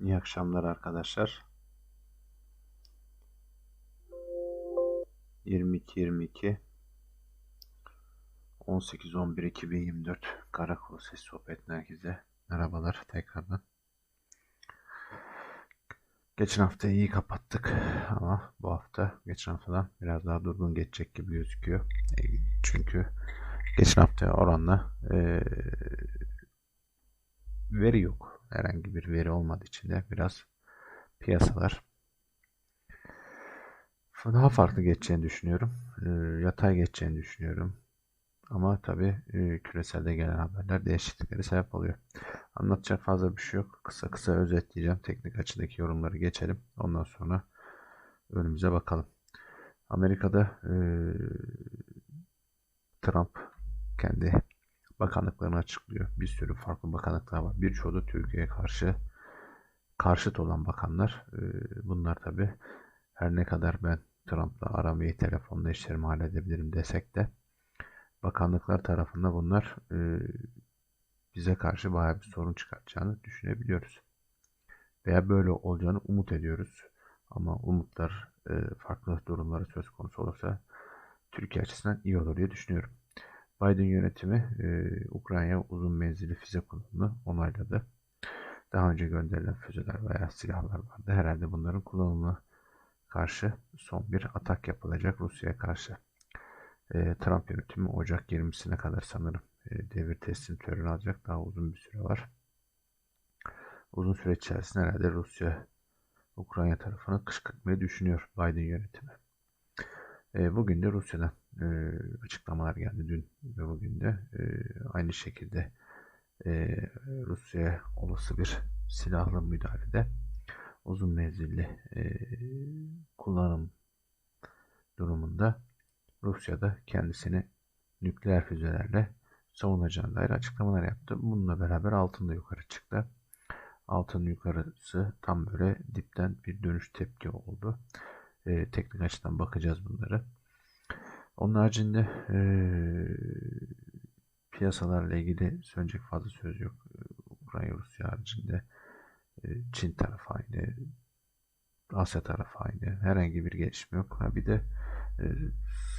İyi akşamlar arkadaşlar. 22 22 18 11 2024 Karakol Ses Sohbet Merkezi. Merhabalar tekrardan. Geçen hafta iyi kapattık ama bu hafta geçen haftadan biraz daha durgun geçecek gibi gözüküyor. E, çünkü geçen hafta oranla e, veri yok. Herhangi bir veri olmadığı için de biraz piyasalar daha farklı geçeceğini düşünüyorum. E, yatay geçeceğini düşünüyorum. Ama tabii e, küreselde gelen haberler değişikliklere sebep oluyor. Anlatacak fazla bir şey yok. Kısa kısa özetleyeceğim. Teknik açıdaki yorumları geçelim. Ondan sonra önümüze bakalım. Amerika'da e, Trump kendi bakanlıklarını açıklıyor. Bir sürü farklı bakanlıklar var. Birçoğu da Türkiye'ye karşı karşıt olan bakanlar. E, bunlar tabi her ne kadar ben Trump'la aramayı telefonla işlerimi halledebilirim desek de bakanlıklar tarafında bunlar e, bize karşı bayağı bir sorun çıkartacağını düşünebiliyoruz. Veya böyle olacağını umut ediyoruz. Ama umutlar e, farklı durumlara söz konusu olursa Türkiye açısından iyi olur diye düşünüyorum. Biden yönetimi e, Ukrayna uzun menzilli füze kullanımını onayladı. Daha önce gönderilen füzeler veya silahlar vardı. Herhalde bunların kullanımına karşı son bir atak yapılacak Rusya'ya karşı. E, Trump yönetimi Ocak 20'sine kadar sanırım e, devir teslim töreni alacak. Daha uzun bir süre var. Uzun süre içerisinde herhalde Rusya Ukrayna tarafını kışkırtmayı düşünüyor Biden yönetimi. E, bugün de Rusya'dan e, açıklamalar geldi dün ve bugün de e, aynı şekilde e, Rusya'ya olası bir silahlı müdahalede uzun menzilli e, kullanım durumunda Rusya'da kendisini nükleer füzelerle savunacağına dair açıklamalar yaptı. Bununla beraber altın da yukarı çıktı. Altın yukarısı tam böyle dipten bir dönüş tepki oldu. E, teknik açıdan bakacağız bunları. Onun haricinde e, piyasalarla ilgili söyleyecek fazla söz yok. Ukrayna Rusya haricinde e, Çin tarafı aynı, Asya tarafı aynı. Herhangi bir gelişme yok. Ha bir de e,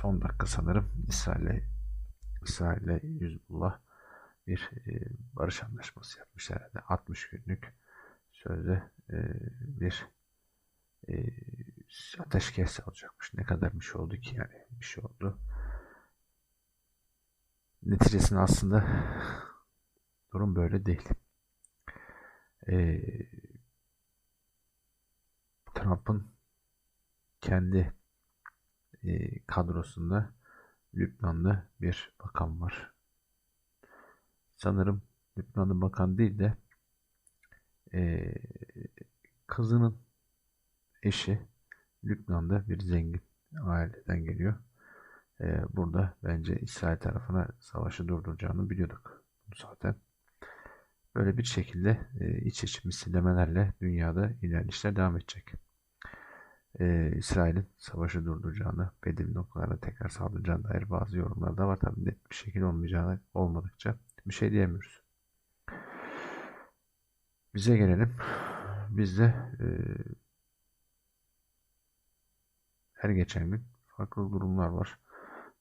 son dakika sanırım İsrail'le İsrail'le Yüzbullah bir e, barış anlaşması yapmış herhalde. 60 günlük sözde e, bir e, ateşkes olacakmış. Ne kadar bir şey oldu ki yani bir şey oldu. Neticesinde aslında durum böyle değil. E, Trump'ın kendi e, kadrosunda Lübnanlı bir bakan var. Sanırım Lübnanlı bakan değil de e, kızının eşi Lübnan'da bir zengin aileden geliyor. E, burada bence İsrail tarafına savaşı durduracağını biliyorduk zaten. Böyle bir şekilde e, iç içe misillemelerle dünyada ilerleyişler devam edecek e, İsrail'in savaşı durduracağını, belirli noktalarda tekrar saldıracağına dair bazı yorumlar da var. Tabii net bir şekilde olmayacağını olmadıkça bir şey diyemiyoruz. Bize gelelim. Bizde e, her geçen gün farklı durumlar var.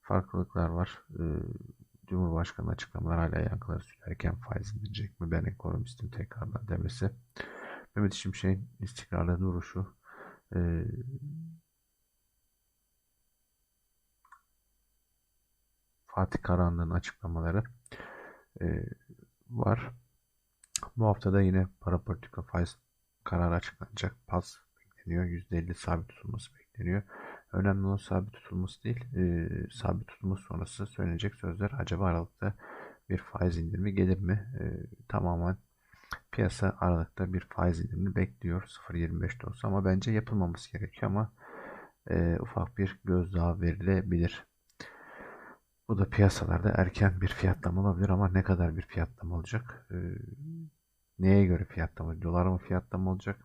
Farklılıklar var. E, Cumhurbaşkanı açıklamalar hala yankıları sürerken faiz indirecek mi? Ben ekonomistim tekrardan demesi. Mehmet Şimşek'in istikrarlı duruşu e, Fatih Karahan'ın açıklamaları e, var. Bu haftada yine para politika faiz kararı açıklanacak. PAS bekleniyor. %50 sabit tutulması bekleniyor. Önemli olan sabit tutulması değil, e, sabit tutulması sonrası söylenecek sözler acaba Aralık'ta bir faiz indirimi gelir mi? E, tamamen Piyasa Aralık'ta bir faiz indirimini bekliyor. 0.25'te olsa ama bence yapılmaması gerekiyor ama e, ufak bir gözdağı verilebilir. Bu da piyasalarda erken bir fiyatlama olabilir ama ne kadar bir fiyatlama olacak? E, neye göre fiyatlama? Dolar mı fiyatlama olacak?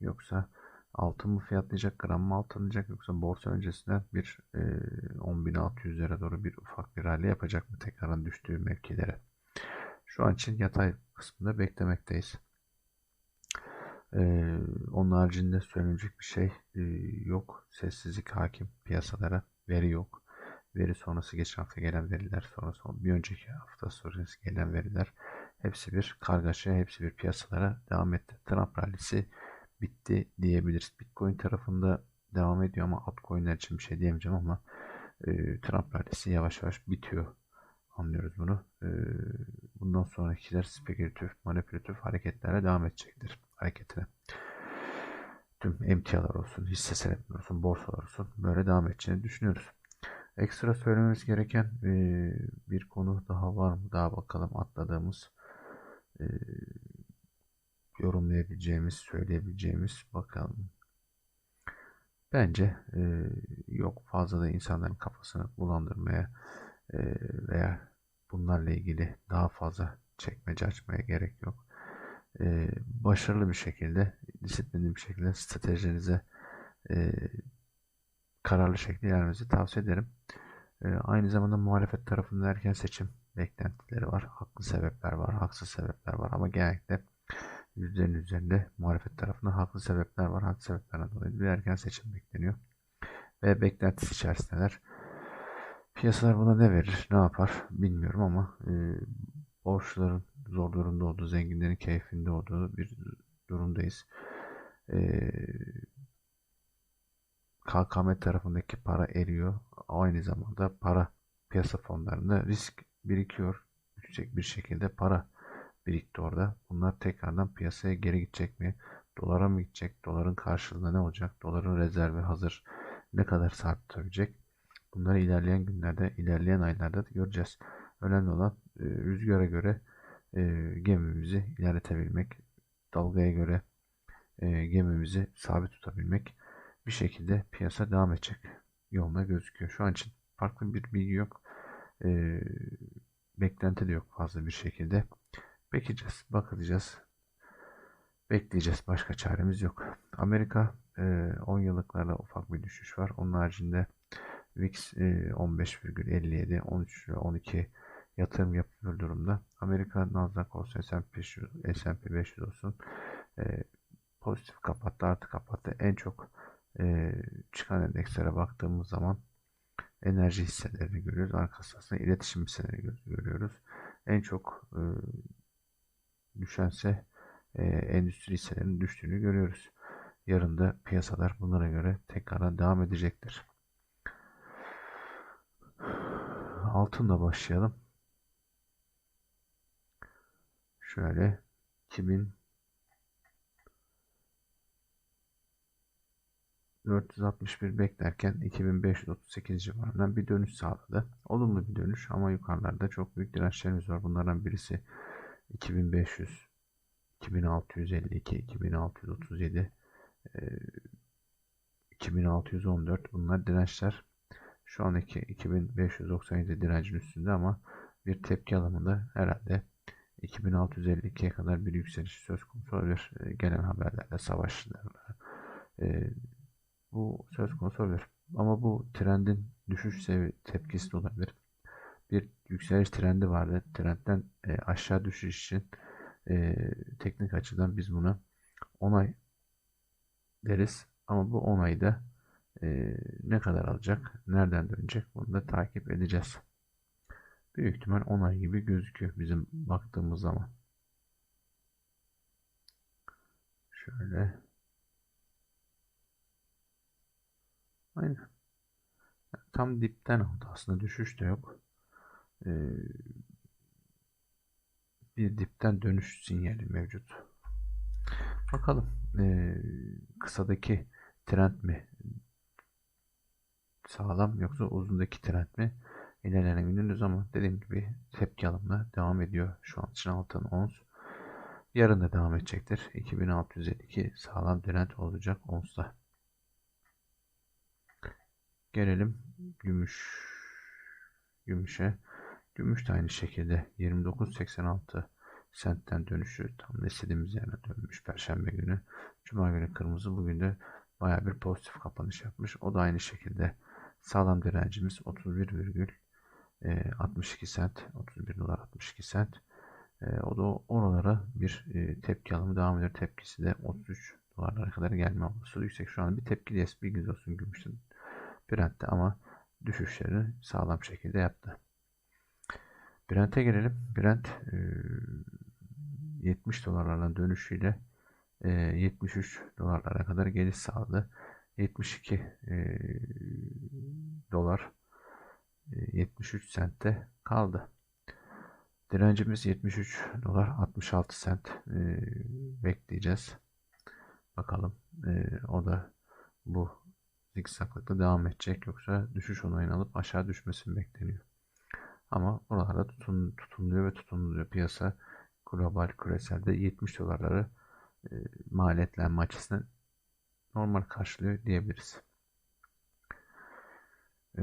Yoksa altın mı fiyatlayacak? Gram mı altın alacak? Yoksa borsa öncesinden bir e, 10.600'lere doğru bir ufak bir rally yapacak mı? Tekrardan düştüğü mevkilere. Şu an için yatay kısmında beklemekteyiz. Ee, onun haricinde söylenecek bir şey e, yok. Sessizlik hakim piyasalara. Veri yok. Veri sonrası geçen hafta gelen veriler, sonrası bir önceki hafta sonrası gelen veriler hepsi bir kargaşa, hepsi bir piyasalara devam etti. Trump rallisi bitti diyebiliriz. Bitcoin tarafında devam ediyor ama altcoin'ler için bir şey diyemeyeceğim ama e, Trump rallisi yavaş yavaş bitiyor. Anlıyoruz bunu. E, bundan sonrakiler spekülatif, manipülatif hareketlere devam edecektir. Hareketine. Tüm emtialar olsun, hisse senetleri olsun, borsalar olsun böyle devam edeceğini düşünüyoruz. Ekstra söylememiz gereken e, bir konu daha var mı? Daha bakalım atladığımız e, yorumlayabileceğimiz, söyleyebileceğimiz bakalım. Bence e, yok fazla da insanların kafasını bulandırmaya e, veya bunlarla ilgili daha fazla çekmece açmaya gerek yok. E, başarılı bir şekilde, disiplinli bir şekilde stratejilerinize e, kararlı şekilde ilerlemenizi tavsiye ederim. E, aynı zamanda muhalefet tarafında erken seçim beklentileri var. Haklı sebepler var, haksız sebepler var ama genellikle yüzlerin üzerinde muhalefet tarafında haklı sebepler var. Haklı sebeplerden dolayı bir erken seçim bekleniyor. Ve beklentisi içerisindeler. Piyasalar buna ne verir, ne yapar bilmiyorum ama e, borçluların zor durumda olduğu, zenginlerin keyfinde olduğu bir durumdayız. E, KKM tarafındaki para eriyor. Aynı zamanda para piyasa fonlarında risk birikiyor. Yüksek bir şekilde para birikti orada. Bunlar tekrardan piyasaya geri gidecek mi? Dolara mı gidecek? Doların karşılığında ne olacak? Doların rezervi hazır. Ne kadar sabit tutabilecek? Bunları ilerleyen günlerde, ilerleyen aylarda göreceğiz. Önemli olan e, rüzgara göre e, gemimizi ilerletebilmek, dalgaya göre e, gemimizi sabit tutabilmek bir şekilde piyasa devam edecek yoluna gözüküyor. Şu an için farklı bir bilgi yok. Beklenti de yok fazla bir şekilde. Bekleyeceğiz, bakacağız. Bekleyeceğiz. Başka çaremiz yok. Amerika e, 10 yıllıklarda ufak bir düşüş var. Onun haricinde VIX e, 15,57, 13 ve 12 yatırım yapıyor durumda. Amerika Nasdaq olsun, S&P 500, S&P 500 olsun e, pozitif kapattı, artı kapattı. En çok e, çıkan endekslere baktığımız zaman enerji hisselerini görüyoruz. Arkasında iletişim hisselerini görüyoruz. En çok e, düşense e, endüstri hisselerinin düştüğünü görüyoruz. Yarın da piyasalar bunlara göre tekrardan devam edecektir. Altınla başlayalım. Şöyle 2000 461 beklerken 2538 civarından bir dönüş sağladı. Olumlu bir dönüş ama yukarılarda çok büyük dirençlerimiz var. Bunlardan birisi 2500, 2652, 2637, 2614 bunlar dirençler. Şu andaki 2597 direncin üstünde ama bir tepki alımında herhalde 2652'ye kadar bir yükseliş söz konusu olabilir. E, gelen haberlerle, savaşlarla e, bu söz konusu olabilir. Ama bu trendin düşüş tepkisi de olabilir bir yükseliş trendi vardı. Trendten e, aşağı düşüş için e, teknik açıdan biz buna onay deriz. Ama bu onayı da e, ne kadar alacak, nereden dönecek bunu da takip edeceğiz. Büyük ihtimal onay gibi gözüküyor bizim baktığımız zaman. Şöyle. Aynen. Tam dipten aldı aslında düşüş de yok. Ee, bir dipten dönüş sinyali mevcut. Bakalım e, kısadaki trend mi sağlam yoksa uzundaki trend mi ilerleyen gününüz ama dediğim gibi tepki alımına devam ediyor. Şu an için altın ons. Yarın da devam edecektir. 2652 sağlam trend olacak onsla. Gelelim gümüş gümüşe. Gümüş de aynı şekilde 29.86 sentten dönüşü tam istediğimiz yerine dönmüş Perşembe günü. Cuma günü kırmızı bugün de baya bir pozitif kapanış yapmış. O da aynı şekilde sağlam direncimiz 31,62 sent 31 dolar 62 sent E, o da oralara bir e, tepki alımı devam ediyor. Tepkisi de 33 dolarlara kadar gelme olması yüksek. Şu an bir tepki de bilginiz olsun gümüşün Brent'te ama düşüşleri sağlam şekilde yaptı. Brent'e gelelim. Brent e, 70 dolarlarla dönüşüyle e, 73 dolarlara kadar geliş sağladı. 72 e, dolar e, 73 sentte kaldı. Direncimiz 73 dolar 66 sent e, bekleyeceğiz. Bakalım e, o da bu zikzaklıkla devam edecek yoksa düşüş onayını alıp aşağı düşmesini bekleniyor. Ama oralarda tutun, tutunuluyor ve tutunuluyor. Piyasa global küreselde 70 dolarları e, maliyetlenme açısından normal karşılıyor diyebiliriz. E,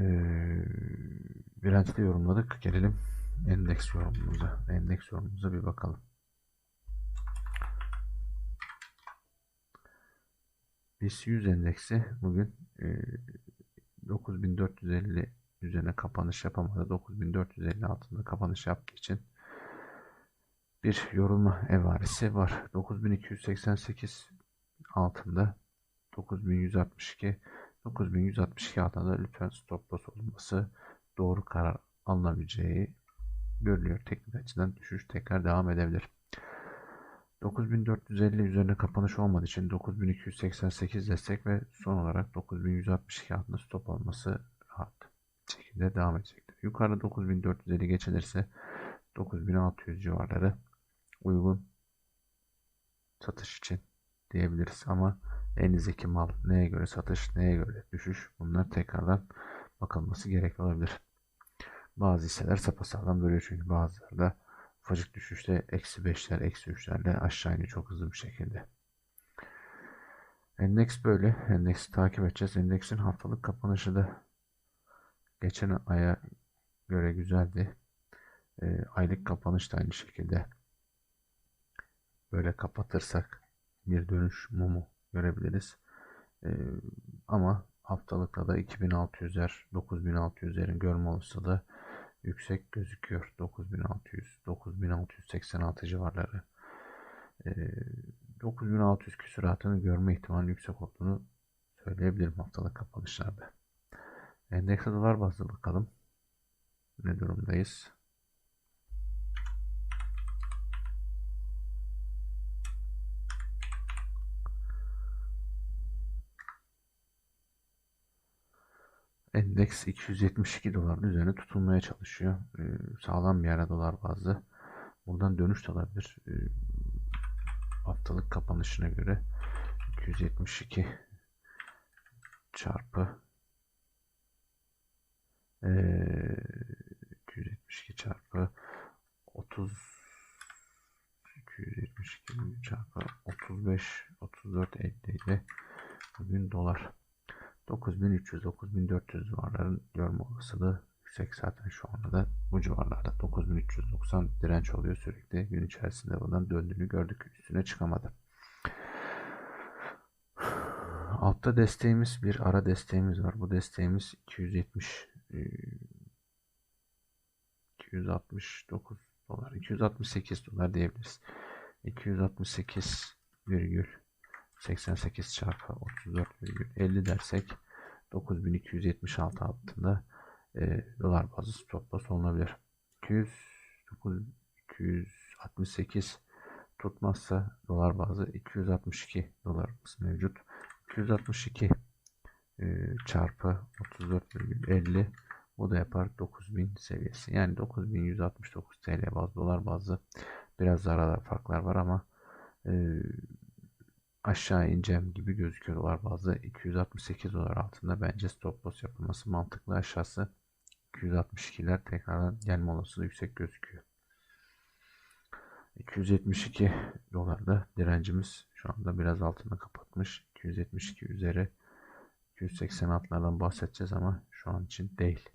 Brent'i yorumladık. Gelelim endeks yorumumuza. Endeks yorumumuza bir bakalım. BIST 100 endeksi bugün e, 9450 üzerine kapanış yapamadı. 9450 altında kapanış yaptığı için bir yorulma evaresi var. 9288 altında 9162 9162 altında lütfen stop loss olması doğru karar alınabileceği görülüyor. Teknik açıdan düşüş tekrar devam edebilir. 9450 üzerine kapanış olmadığı için 9288 destek ve son olarak 9162 altında stop olması rahat şekilde devam edecektir. Yukarıda 9450 geçilirse 9600 civarları uygun satış için diyebiliriz ama elinizdeki mal neye göre satış neye göre düşüş bunlar tekrardan bakılması gerekli olabilir. Bazı hisseler sapasağlam duruyor çünkü bazıları da ufacık düşüşte eksi 5'ler eksi 3'lerle aşağı iniyor çok hızlı bir şekilde. Endeks böyle. Endeksi takip edeceğiz. Endeksin haftalık kapanışı da geçen aya göre güzeldi. E, aylık kapanış da aynı şekilde böyle kapatırsak bir dönüş mumu görebiliriz. E, ama haftalıkta da 2600'er 9600'lerin görme olasılığı yüksek gözüküyor. 9600 9686 civarları. E, 9600 küsuratını görme ihtimali yüksek olduğunu söyleyebilirim haftalık kapanışlarda. Endeks dolar bazlı bakalım. Ne durumdayız? Endeks 272 doların üzerine tutulmaya çalışıyor. Ee, sağlam bir yere dolar bazlı. Buradan dönüş de alabilir. Ee, haftalık kapanışına göre 272 çarpı ee, 272 çarpı 30 272 çarpı 35 34 50 ile bugün dolar 9300-9400 civarların görme olasılığı yüksek zaten şu anda da bu civarlarda 9390 direnç oluyor sürekli gün içerisinde bundan döndüğünü gördük üstüne çıkamadı. Altta desteğimiz bir ara desteğimiz var. Bu desteğimiz 270 269 dolar 268 dolar diyebiliriz. 268 virgül 88 çarpı 34,50 dersek 9276 altında e, dolar bazı stop loss olunabilir. 200, 268 tutmazsa dolar bazı 262 dolar mevcut. 262 e, çarpı 34,50 bu da yapar 9000 seviyesi. Yani 9169 TL bazı dolar bazı biraz zararlar farklar var ama e, aşağı ineceğim gibi gözüküyor dolar bazı 268 dolar altında bence stop loss yapılması mantıklı aşağısı 262'ler tekrardan gelme olasılığı yüksek gözüküyor. 272 dolarda direncimiz şu anda biraz altında kapatmış. 272 üzeri 286'lardan bahsedeceğiz ama şu an için değil.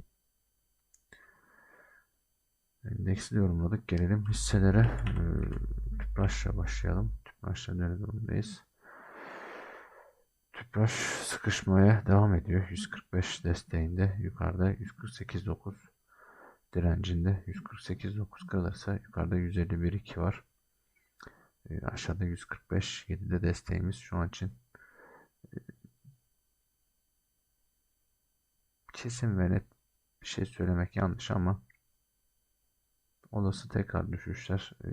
Endeksi yorumladık. Gelelim hisselere. Ee, Tüpraş'la başlayalım. Tüpraş'la ne durumdayız? Tüpraş sıkışmaya devam ediyor. 145 desteğinde yukarıda 148.9 direncinde 148.9 kırılırsa yukarıda 151.2 var. E, aşağıda 145 7'de desteğimiz şu an için e, kesin ve net bir şey söylemek yanlış ama olası tekrar düşüşler e,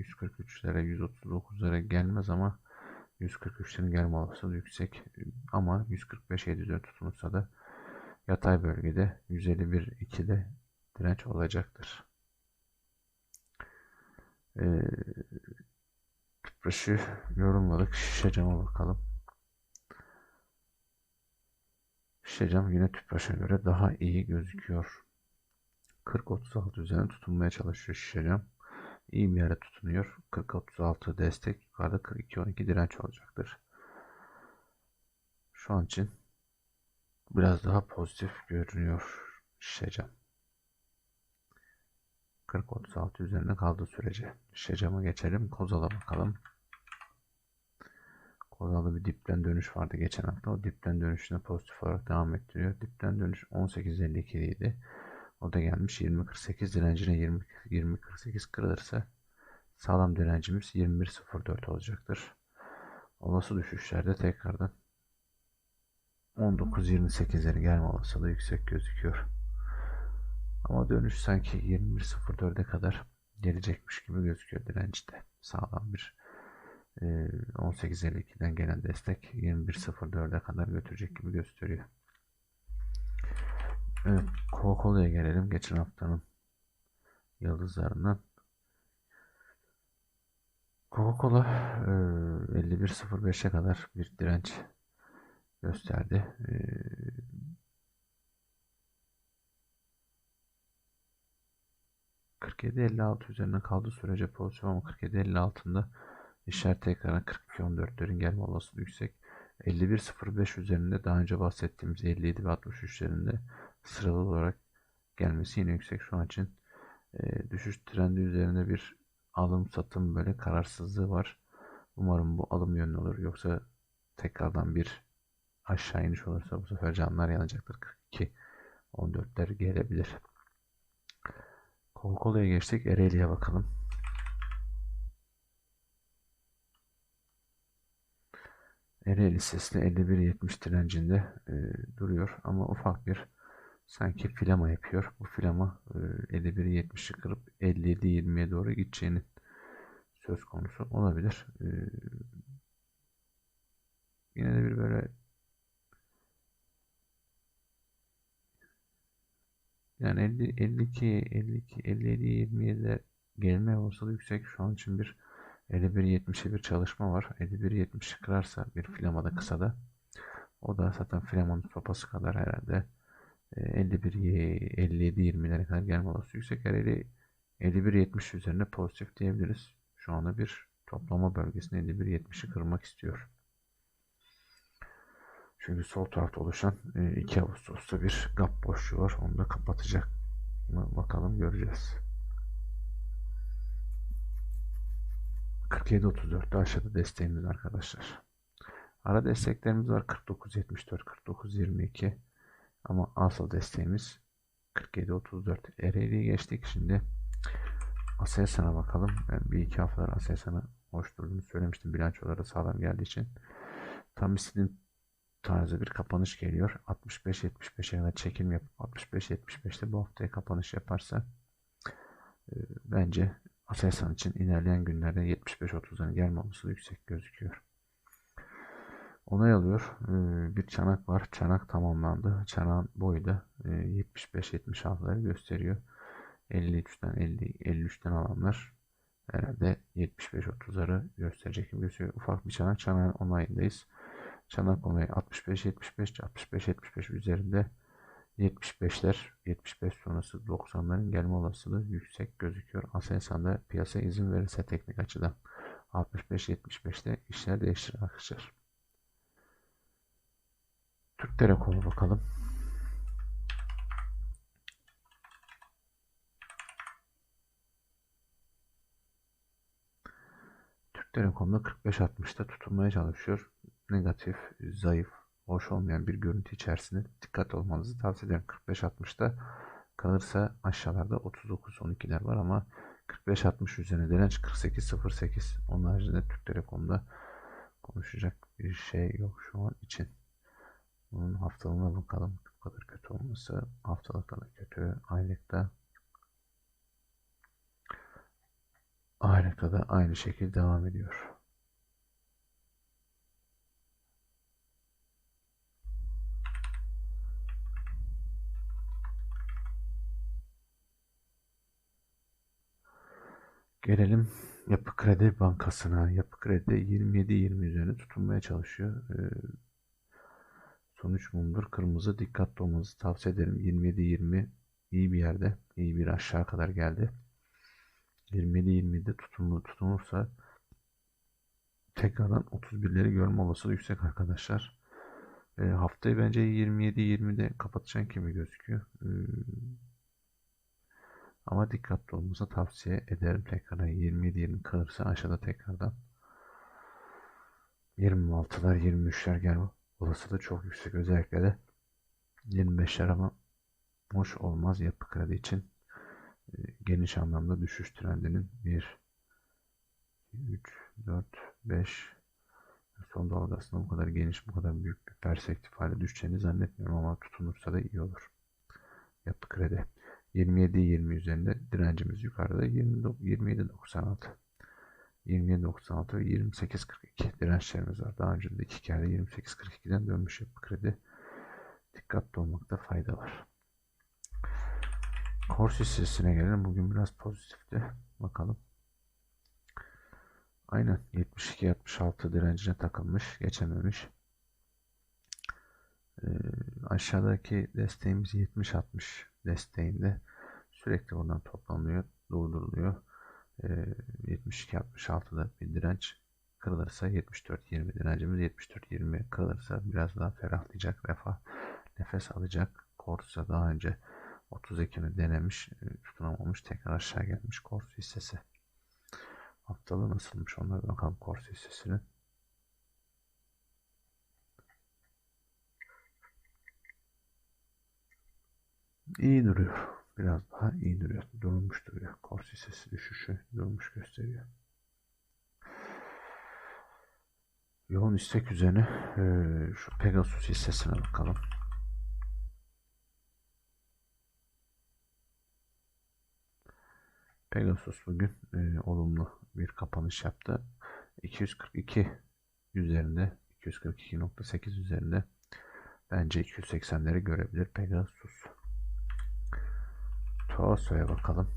143'lere 139'lara gelmez ama 143'lerin gelme olasılığı yüksek ama 145 700'e tutunursa da yatay bölgede 151 2'de direnç olacaktır. Ee, tüpraşı yorumladık. Şişe bakalım. Şişe yine tüpraşa göre daha iyi gözüküyor. 40-36 üzerine tutunmaya çalışıyor şişe cam iyi bir yere tutunuyor. 40-36 destek yukarıda 42-12 direnç olacaktır. Şu an için biraz daha pozitif görünüyor şişecam. 40-36 üzerinde kaldığı sürece şişecama geçelim. Kozal'a bakalım. Kozal'da bir dipten dönüş vardı geçen hafta. O dipten dönüşüne pozitif olarak devam ettiriyor. Dipten dönüş 18.52 idi. O da gelmiş 20.48 direncine 20 20.48 kırılırsa sağlam direncimiz 21.04 olacaktır. Olası düşüşlerde tekrardan 19.28'lere gelme olasılığı yüksek gözüküyor. Ama dönüş sanki 21.04'e kadar gelecekmiş gibi gözüküyor dirençte. Sağlam bir 18.52'den gelen destek 21.04'e kadar götürecek gibi gösteriyor. Evet, Coca-Cola'ya gelelim. Geçen haftanın yıldızlarından. Coca-Cola 51.05'e kadar bir direnç gösterdi. E, %47.56 üzerine kaldı sürece pozisyon ama 47.56'ında işaret tekrardan 42.14'lerin gelme olasılığı yüksek. 51.05 üzerinde daha önce bahsettiğimiz 57 ve 63'lerinde sıralı olarak gelmesi yine yüksek şu an için. E, düşüş trendi üzerinde bir alım satım böyle kararsızlığı var. Umarım bu alım yönlü olur. Yoksa tekrardan bir aşağı iniş olursa bu sefer canlar yanacaktır. 42 14'ler gelebilir. Coca-Cola'ya geçtik. Ereğli'ye bakalım. Ereğli sesli 51.70 direncinde e, duruyor ama ufak bir sanki filama yapıyor. Bu filama e, 51.70'i kırıp 57.20'ye doğru gideceğinin söz konusu olabilir. E, yine de bir böyle yani 50, 52, 52, 57, 27'de gelme olasılığı yüksek. Şu an için bir 51.70'e bir çalışma var. 51.70'i kırarsa bir flamada kısa da o da zaten flamanın sopası kadar herhalde 51 57 20'lere kadar gelme olasılığı yüksek. Her 51 70 üzerine pozitif diyebiliriz. Şu anda bir toplama bölgesinde 51 70'i kırmak istiyor. Çünkü sol tarafta oluşan 2 e, Ağustos'ta bir gap boşluğu var. Onu da kapatacak mı bakalım göreceğiz. 47-34'te aşağıda desteğimiz arkadaşlar. Ara desteklerimiz var 49-74, 49-22. Ama asıl desteğimiz 47-34. Ereğli'yi geçtik. Şimdi Aselsan'a bakalım. Ben bir iki haftalar Aselsan'a hoş durduğunu söylemiştim. Bilançoları sağlam geldiği için. Tam istediğim tarzı bir kapanış geliyor. 65-75'e kadar çekim yapıp 65-75'te bu haftaya kapanış yaparsa e, bence Aselsan için ilerleyen günlerde 75-30'ların gelme olasılığı yüksek gözüküyor. Onay alıyor. Ee, bir çanak var. Çanak tamamlandı. Çanağın boyu da 75-76'ları e, gösteriyor. 53'ten 50 53'ten alanlar herhalde 75-30'ları gösterecek gibi gözüküyor. Ufak bir çanak. Çanağın onayındayız. Çanak onayı 65-75 65-75 üzerinde 75'ler 75 sonrası 90'ların gelme olasılığı yüksek gözüküyor. Aselsan'da piyasa izin verirse teknik açıdan 65-75'te işler değişir arkadaşlar. Türk Telekom'a bakalım. Türk Telekom'da 45-60'ta tutunmaya çalışıyor. Negatif, zayıf, hoş olmayan bir görüntü içerisinde dikkat olmanızı tavsiye ederim. 45-60'ta kalırsa aşağılarda 39-12'ler var ama 45-60 üzerine direnç 48-08. Onun haricinde Türk Telekom'da konuşacak bir şey yok şu an için. Bunun haftalığına bakalım. Bu kadar kötü olması haftalıkta da kötü. Aylıkta aylıkta da aynı şekilde devam ediyor. Gelelim Yapı Kredi Bankası'na. Yapı Kredi 27-20 üzerine tutunmaya çalışıyor. Ee, sonuç mumdur. Kırmızı dikkatli olmanızı tavsiye ederim. 27-20 iyi bir yerde. iyi bir aşağı kadar geldi. 27-20'de tutunur, tutunursa tekrardan 31'leri görme olasılığı yüksek arkadaşlar. E, haftayı bence 27-20'de kapatacak gibi gözüküyor. E, ama dikkatli olmanızı tavsiye ederim tekrardan 27-20 kalırsa aşağıda tekrardan 26'lar 23'ler gelme olasılığı çok yüksek. Özellikle de 25'ler ama hoş olmaz yapı kredi için e, geniş anlamda düşüş trendinin 1 3 4 5 son dalgasında bu kadar geniş bu kadar büyük bir perspektif hale düşeceğini zannetmiyorum ama tutunursa da iyi olur. Yapı kredi. 27-20 üzerinde direncimiz yukarıda 27-96 27-96 ve 28-42 dirençlerimiz var. Daha önce de iki kere 28-42'den dönmüş yapı kredi. Dikkatli olmakta fayda var. Kors hissesine gelelim. Bugün biraz pozitifti. Bakalım. Aynen 72-66 direncine takılmış. Geçememiş. Ee, aşağıdaki desteğimiz 70-60 desteğinde sürekli buradan toplanıyor, durduruluyor. Ee, 72-66'da bir direnç kırılırsa 74-20 direncimiz 74-20 kırılırsa biraz daha ferahlayacak, refah nefes alacak. Korsa daha önce 30 Ekim'i denemiş, e, tutunamamış, tekrar aşağı gelmiş Korsu hissesi. Haftalığı nasılmış onlara bakalım Korsu hissesinin. İyi duruyor. Biraz daha iyi duruyor. Durmuş duruyor. Kors hissesi düşüşü durmuş gösteriyor. Yoğun istek üzerine e, şu Pegasus hissesine bakalım. Pegasus bugün e, olumlu bir kapanış yaptı. 242 üzerinde 242.8 üzerinde bence 280'leri görebilir Pegasus. Toso'ya bakalım.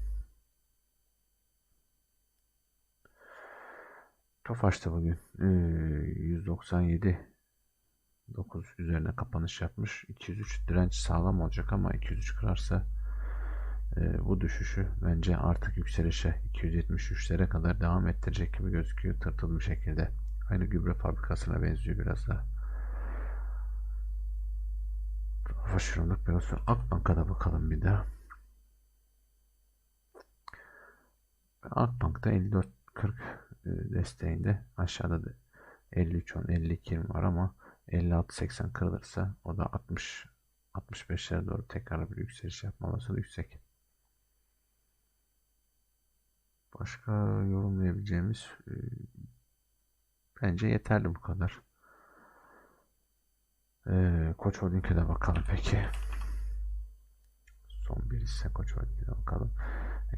Tofaş'ta bugün e, 197 9 üzerine kapanış yapmış. 203 direnç sağlam olacak ama 203 kırarsa e, bu düşüşü bence artık yükselişe 273'lere kadar devam ettirecek gibi gözüküyor tırtılı bir şekilde. Aynı gübre fabrikasına benziyor biraz da. Faşırılık biraz sonra Akbank'a bakalım bir daha. Akbank'ta 54.40 e, desteğinde aşağıda da 53.10 52.20 var ama 56.80 kırılırsa o da 60 65'lere doğru tekrar bir yükseliş yapma olasılığı yüksek. Başka yorumlayabileceğimiz e, bence yeterli bu kadar. E, Koç Holding'e de bakalım peki. Son bir ise Koç Holding'e bakalım.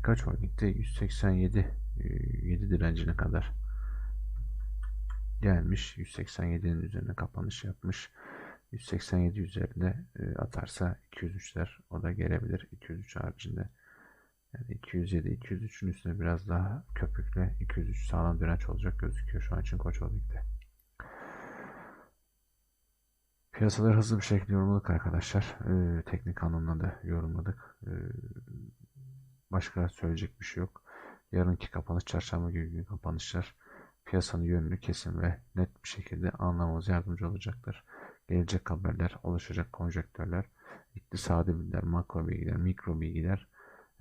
Koç Holding'de 187 7 direncine kadar gelmiş. 187'nin üzerine kapanış yapmış. 187 üzerinde e, atarsa 203'ler o da gelebilir. 203 haricinde yani 207, 203'ün üstüne biraz daha köpükle 203 sağlam direnç olacak gözüküyor şu an için Koç Holding'de. Piyasaları hızlı bir şekilde yorumladık arkadaşlar. Ee, teknik anlamda da yorumladık. Ee, başka söyleyecek bir şey yok. Yarınki kapanış çarşamba günü kapanışlar piyasanın yönünü kesin ve net bir şekilde anlamamız yardımcı olacaktır. Gelecek haberler, oluşacak konjektörler, iktisadi bilgiler, makro bilgiler, mikro bilgiler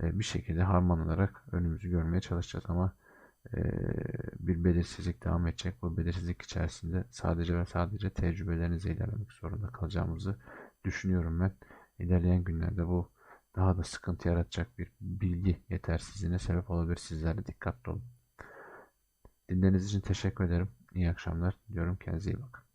e, bir şekilde harmanlanarak önümüzü görmeye çalışacağız ama bir belirsizlik devam edecek. Bu belirsizlik içerisinde sadece ve sadece tecrübelerinize ilerlemek zorunda kalacağımızı düşünüyorum ben. İlerleyen günlerde bu daha da sıkıntı yaratacak bir bilgi yetersizliğine sebep olabilir. Sizler de dikkatli olun. Dinlediğiniz için teşekkür ederim. İyi akşamlar. Diyorum kendinize iyi bakın.